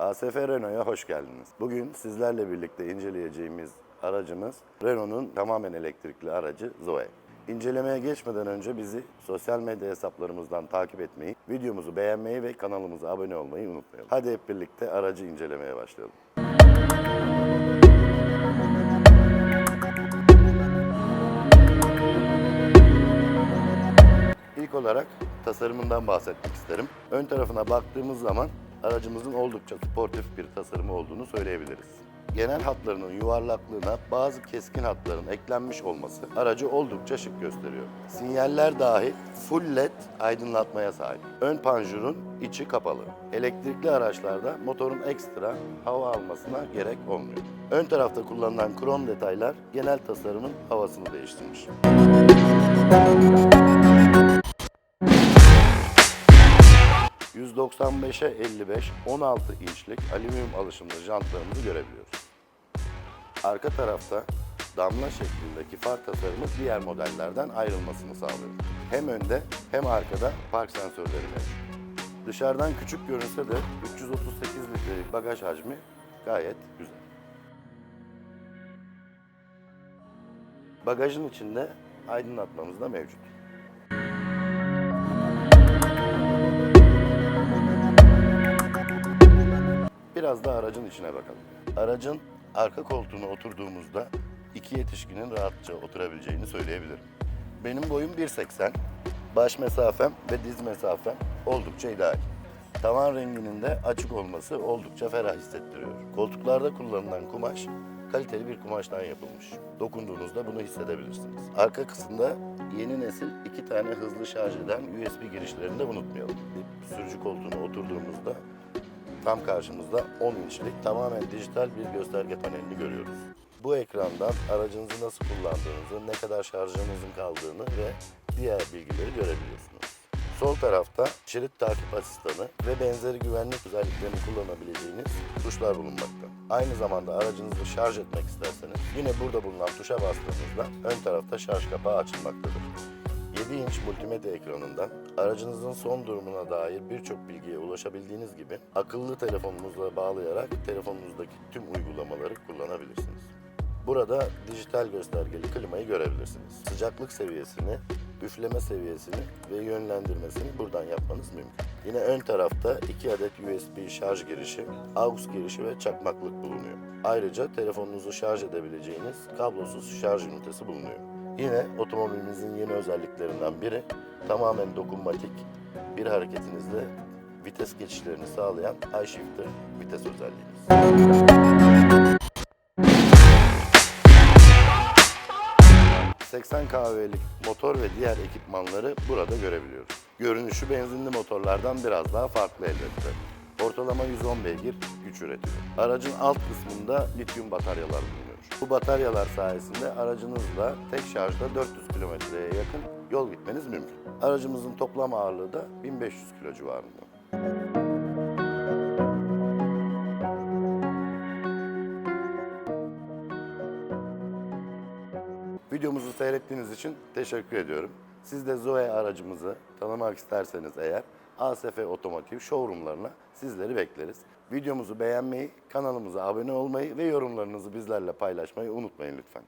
ASF Renault'a hoş geldiniz. Bugün sizlerle birlikte inceleyeceğimiz aracımız Renault'un tamamen elektrikli aracı Zoe. İncelemeye geçmeden önce bizi sosyal medya hesaplarımızdan takip etmeyi, videomuzu beğenmeyi ve kanalımıza abone olmayı unutmayalım. Hadi hep birlikte aracı incelemeye başlayalım. İlk olarak tasarımından bahsetmek isterim. Ön tarafına baktığımız zaman aracımızın oldukça sportif bir tasarımı olduğunu söyleyebiliriz. Genel hatlarının yuvarlaklığına bazı keskin hatların eklenmiş olması aracı oldukça şık gösteriyor. Sinyaller dahil full led aydınlatmaya sahip. Ön panjurun içi kapalı. Elektrikli araçlarda motorun ekstra hava almasına gerek olmuyor. Ön tarafta kullanılan krom detaylar genel tasarımın havasını değiştirmiş. 195'e 55, 16 inçlik alüminyum alışımlı jantlarımızı görebiliyoruz. Arka tarafta damla şeklindeki far tasarımı diğer modellerden ayrılmasını sağlıyor. Hem önde hem arkada park sensörleri mevcut. Dışarıdan küçük görünse de 338 litrelik bagaj hacmi gayet güzel. Bagajın içinde aydınlatmamız da mevcut. Biraz da aracın içine bakalım. Aracın arka koltuğuna oturduğumuzda iki yetişkinin rahatça oturabileceğini söyleyebilirim. Benim boyum 1.80, baş mesafem ve diz mesafem oldukça ideal. Tavan renginin de açık olması oldukça ferah hissettiriyor. Koltuklarda kullanılan kumaş kaliteli bir kumaştan yapılmış. Dokunduğunuzda bunu hissedebilirsiniz. Arka kısımda yeni nesil iki tane hızlı şarj eden USB girişlerini de unutmayalım. Sürücü koltuğuna oturduğumuzda Tam karşımızda 10 inçlik tamamen dijital bir gösterge panelini görüyoruz. Bu ekrandan aracınızı nasıl kullandığınızı, ne kadar şarjınızın kaldığını ve diğer bilgileri görebiliyorsunuz. Sol tarafta şerit takip asistanı ve benzeri güvenlik özelliklerini kullanabileceğiniz tuşlar bulunmakta. Aynı zamanda aracınızı şarj etmek isterseniz yine burada bulunan tuşa bastığınızda ön tarafta şarj kapağı açılmaktadır. 7 inç multimedya ekranından aracınızın son durumuna dair birçok bilgiye ulaşabildiğiniz gibi akıllı telefonunuza bağlayarak telefonunuzdaki tüm uygulamaları kullanabilirsiniz. Burada dijital göstergeli klimayı görebilirsiniz. Sıcaklık seviyesini, üfleme seviyesini ve yönlendirmesini buradan yapmanız mümkün. Yine ön tarafta 2 adet USB şarj girişi, AUX girişi ve çakmaklık bulunuyor. Ayrıca telefonunuzu şarj edebileceğiniz kablosuz şarj ünitesi bulunuyor. Yine otomobilimizin yeni özelliklerinden biri tamamen dokunmatik bir hareketinizle vites geçişlerini sağlayan iShifter vites özelliğimiz. 80 kahvelik motor ve diğer ekipmanları burada görebiliyoruz. Görünüşü benzinli motorlardan biraz daha farklı elbette. Ortalama 110 beygir güç üretiyor. Aracın alt kısmında lityum bataryalar bulunuyor. Bu bataryalar sayesinde aracınızla tek şarjda 400 kilometreye yakın yol gitmeniz mümkün. Aracımızın toplam ağırlığı da 1500 kilo civarında. Videomuzu seyrettiğiniz için teşekkür ediyorum. Siz de Zoe aracımızı tanımak isterseniz eğer ASF Otomotiv showroomlarına sizleri bekleriz. Videomuzu beğenmeyi, kanalımıza abone olmayı ve yorumlarınızı bizlerle paylaşmayı unutmayın lütfen.